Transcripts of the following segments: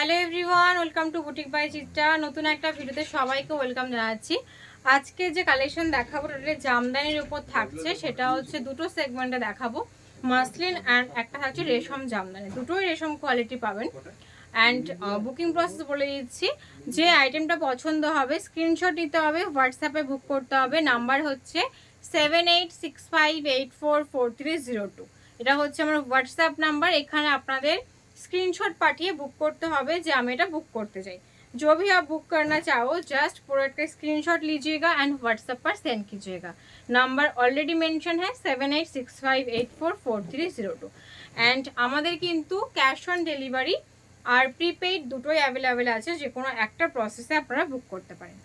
Hello everyone welcome to boutique by Chitra নতুন একটা ভিডিওতে সবাইকে ওয়েলকাম জানাচ্ছি। আজকে যে কালেকশন দেখাবো টোটালি জামদানির উপর থাকছে, সেটা হচ্ছে দুটো সেগমেন্টে দেখাবো। মাসলিন অ্যান্ড একটা থাকছে রেশম জামদানি। দুটোই রেশম কোয়ালিটি পাবেন। অ্যান্ড বুকিং প্রসেস বলে দিচ্ছি, যে আইটেমটা পছন্দ হবে স্ক্রিনশট নিতে হবে হোয়াটসঅ্যাপে বুক করতে হবে। নাম্বার হচ্ছে seven eight six five eight four four three zero two এটা হচ্ছে আমার হোয়াটসঅ্যাপ নাম্বার এখানে আপনাদের स्क्रीनशॉट पाठिए बुक करते হবে যে আমি এটা বুক করতে চাই जो भी आप बुक करना चाहो जस्ट प्रोडक्ट का स्क्रीनशॉट लीजिएगा एंड व्हाट्सएप पर सेंड कीजिएगा नंबर ऑलरेडी मेंशन है seven eight six five eight four four three zero two and আমাদের কিন্তু ক্যাশ অন ডেলিভারি আর প্রিপেইড দুটোই অ্যাভেলেবেল আছে যে কোনো একটা প্রসেসে আপনারা বুক করতে পারেন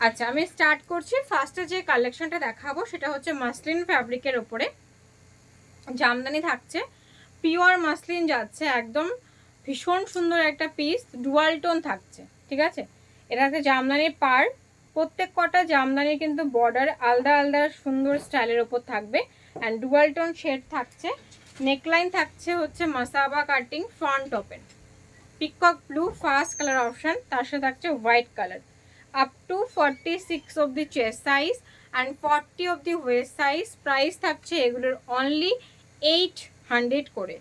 আচ্ছা আমি স্টার্ট করছি ফার্স্টে যে কালেকশনটা দেখাবো সেটা হচ্ছে মাসলিন ফ্যাব্রিকের ওপরে জামদানি থাকছে পিওর মাসলিন যাচ্ছে একদম ভীষণ সুন্দর একটা পিস ডুয়াল টোন থাকছে, ঠিক আছে? এটা জামদানির পার, প্রত্যেক কটা জামদানির কিন্তু বর্ডার আলাদা আলাদা সুন্দর স্টাইলের ওপর থাকবে অ্যান্ড ডুয়াল টোন শেড থাকছে। নেকলাইন থাকছে হচ্ছে Masaba cutting front open peacock blue first colour option তার সাথে থাকছে white colour up to forty six of the chest size and forty of the waist size price থাকছে এগুলোর only eight hundred করে।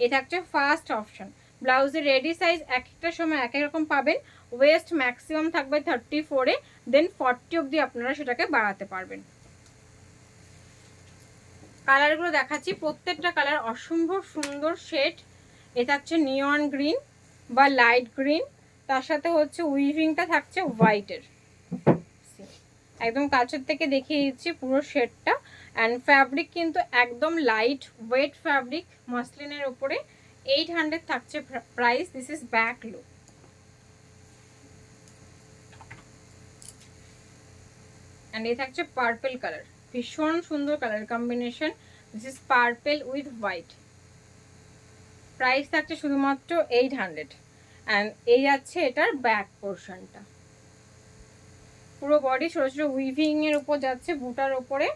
এ থাকছে ফার্স্ট অপশন ব্লাউজের ready size এক একটা সময় এক এক রকম পাবেন। ওয়েস্ট ম্যাক্সিমাম থাকবে থার্টি ফোরে দেন ফর্টি অবধি আপনারা সেটাকে বাড়াতে পারবেন। কালারগুলো দেখাচ্ছি। প্রত্যেকটা কালার অসম্ভব সুন্দর শেড এটা হচ্ছে নিয়ন গ্রিন বা লাইট গ্রিন তার সাথে হচ্ছে উইভিংটা থাকছে হোয়াইটের একদম কাছের থেকে দেখিয়ে দিচ্ছি পুরো শেডটা অ্যান্ড ফ্যাব্রিক কিন্তু একদম লাইট ওয়েট ফ্যাব্রিক মাসলিনের উপরে এইট হান্ড্রেড থাকছে price this is back look and এই থাকছে পার্পেল কালার ভীষণ সুন্দর colour combination this is purple with white price থাকছে শুধুমাত্র এইট হান্ড্রেড অ্যান্ড এই যাচ্ছে এটার ব্যাক পোর্শনটা পুরো বডি ছোটো ছোটো উইভিং এর উপর যাচ্ছে, বুটার ওপরে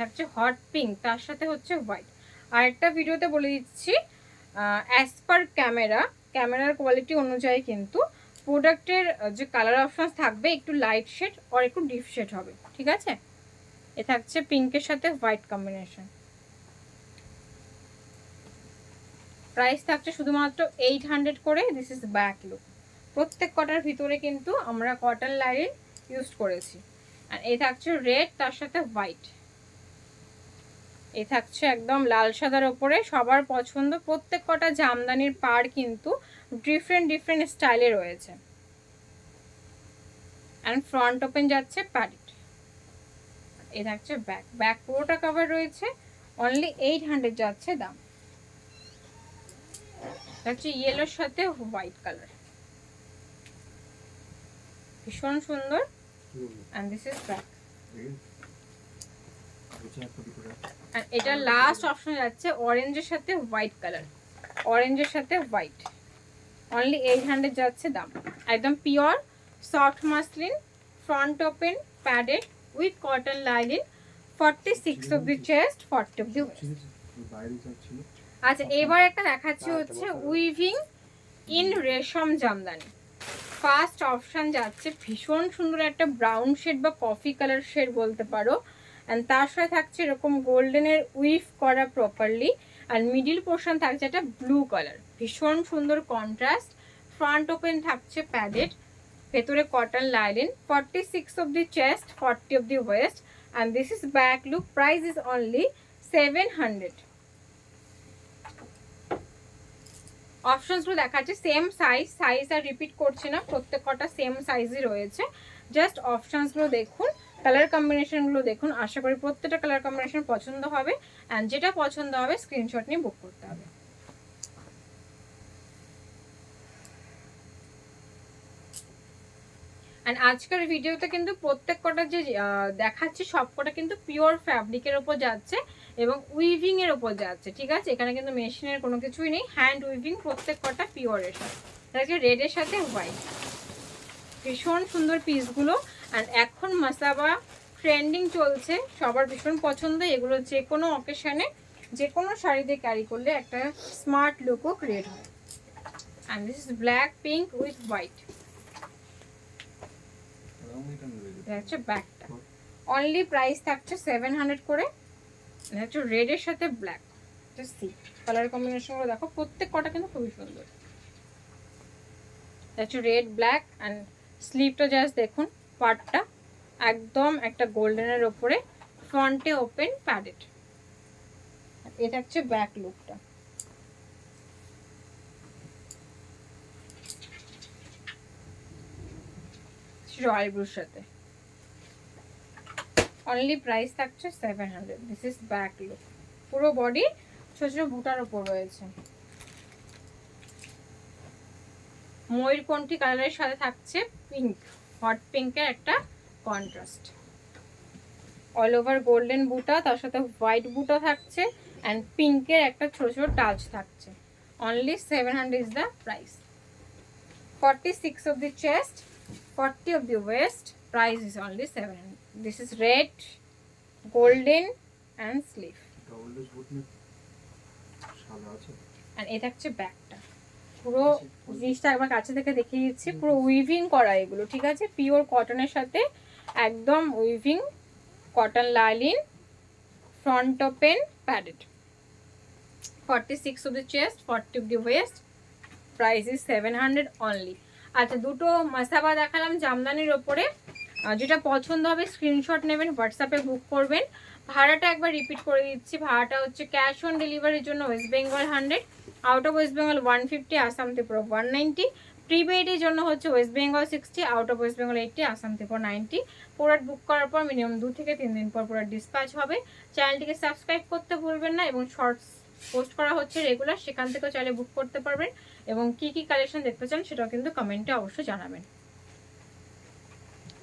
থাকছে হট পিঙ্ক তার সাথে হচ্ছে হোয়াইট আর একটা ভিডিওতে বলে দিচ্ছি অ্যাজ পার ক্যামেরা ক্যামেরার কোয়ালিটি অনুযায়ী কিন্তু প্রোডাক্টের যে কালার অপশান থাকবে, একটু লাইট শেড আর একটু ডিপ শেড হবে, ঠিক আছে? এ থাকছে পিঙ্কের সাথে হোয়াইট কম্বিনেশন প্রাইস থাকছে শুধুমাত্র এইট হান্ড্রেড করে দিস ইজ ব্যাক লুক প্রত্যেক কটার ভিতরে কিন্তু আমরা কটন লাইন ইউজ করেছি। আর এই থাকছে রেড তার সাথে হোয়াইট এই থাকছে একদম লাল সাদার ওপরে। সবার পছন্দ প্রত্যেক কটা জামদানির পার কিন্তু ডিফারেন্ট ডিফারেন্ট স্টাইলে রয়েছে। অ্যান্ড ফ্রন্ট ওপেন যাচ্ছে প্যারিট এ থাকছে ব্যাক ব্যাক পুরোটা কভার রয়েছে। অনলি এইট হান্ড্রেড যাচ্ছে দাম। হচ্ছে ইয়েলোর সাথে হোয়াইট কালার ভীষণ সুন্দর। অ্যান্ড দিস ইজ ব্যাক আর এটা লাস্ট অপশন যাচ্ছে অরেঞ্জের সাথে হোয়াইট কালার অরেঞ্জের সাথে হোয়াইট অনলি এইট হান্ড্রেড যাচ্ছে দাম। একদম pure soft muslin front open padded with cotton lining forty six of the chest forty of the আচ্ছা এবার একটা দেখাচ্ছি হচ্ছে উইভিং ইন রেশম জামদানি। ফার্স্ট অপশান যাচ্ছে ভীষণ সুন্দর একটা ব্রাউন শেড বা কফি কালার শেড বলতে পারো। অ্যান্ড তার সাথে থাকছে এরকম গোল্ডেনের উইফ করা প্রপারলি আর মিডিল পোর্শন থাকছে একটা ব্লু কালার ভীষণ সুন্দর কন্ট্রাস্ট ফ্রন্ট ওপেন থাকছে প্যাডেড ভেতরে cotton lining forty six of the chest forty of the waist and this is back look price is only seven hundred অপশনসগুলো দেখাচ্ছে same size size আর repeat করছে না, প্রত্যেক কটা সেম সাইজই রয়েছে। জাস্ট অপশনসগুলো দেখুন। কালার কম্বিনেশনগুলো দেখুন, আশা করি প্রত্যেকটা কালার কম্বিনেশন পছন্দ হবে অ্যান্ড যেটা পছন্দ হবে স্ক্রিনশট নিয়ে বুক করতে হবে। অ্যান্ড আজকের ভিডিওতে কিন্তু প্রত্যেক কটা যে দেখাচ্ছি, সব কটা কিন্তু পিওর ফ্যাব্রিকের ওপর যাচ্ছে এবং উইভিং এর ওপর যাচ্ছে, ঠিক আছে? এখানে কিন্তু মেশিনের কোনো কিছুই নেই হ্যান্ড উইভিং প্রত্যেক কটা পিওরের সাথে। রেডের সাথে হোয়াইট ভীষণ সুন্দর পিসগুলো অ্যান্ড এখন মাসাবা ট্রেন্ডিং চলছে, সবার ভীষণ পছন্দ। এগুলো যে কোনো অকেশানে যে কোনো শাড়িতে ক্যারি করলে একটা স্মার্ট লুকও ক্রিয়েট হয়। And this is black pink with white হচ্ছে ব্যাকটা অনলি প্রাইস থাকছে সেভেন হান্ড্রেড করে। হচ্ছে রেডের সাথে ব্ল্যাক সি কালার কম্বিনেশনগুলো দেখো, প্রত্যেক কটা কিন্তু খুবই সুন্দর। হচ্ছে রেড ব্ল্যাক অ্যান্ড স্লিভটা জাস্ট দেখুন। পার্টটা একদম একটা গোল্ডেনের ওপরে ফ্রন্টে ওপেন প্যাডেড। এটা হচ্ছে ব্যাক লুকটা। ব্লুর সাথে। অনলি প্রাইস থাকছে seven hundred this is back look পুরো বডি ছোট ছোট বুটার ওপর রয়েছে। ময়ূরকণ্ঠী কালারের সাথে থাকছে? পিঙ্ক হট পিঙ্কের একটা কন্ট্রাস্ট অল ওভার গোল্ডেন বুটা তার সাথে হোয়াইট বুটা থাকছে অ্যান্ড পিঙ্কের একটা ছোট ছোট টাচ থাকছে। Only seven hundred is the price forty six of the chest forty of the waist price is only seven hundred this is red golden and sleeve আর এটা হচ্ছে ব্যাগটা। পুরো জিনিসটা একবার কাছে থেকে দেখিয়ে দিচ্ছি পুরো উইভিং করা এগুলো ঠিক আছে? পিওর কটনের সাথে একদম weaving cotton lining front open padded forty six of the chest forty of the waist price is seven hundred only আচ্ছা দুটো মাসাবা দেখালাম জামদানির ওপরে। যেটা পছন্দ হবে স্ক্রিনশট নেবেন হোয়াটসঅ্যাপে বুক করবেন। ভাড়াটা একবার রিপিট করে দিচ্ছি। ভাড়াটা হচ্ছে ক্যাশ অন ডেলিভারির জন্য West Bengal hundred out of West Bengal one fifty Assam Tripura one ninety প্রিপেডের জন্য হচ্ছে West Bengal sixty out of West Bengal eighty Assam Tripura ninety product book করার পর মিনিমাম দু থেকে তিন দিন পর প্রোডাক্ট ডিসপ্যাচ হবে। চ্যানেলটিকে সাবস্ক্রাইব করতে ভুলবেন না এবং শর্টস পোস্ট করা হচ্ছে রেগুলার সেখান থেকেও চাইলে বুক করতে পারবেন। এবং কি কি কালেকশন দেখতে চান সেটাও কিন্তু কমেন্টে অবশ্যই জানাবেন।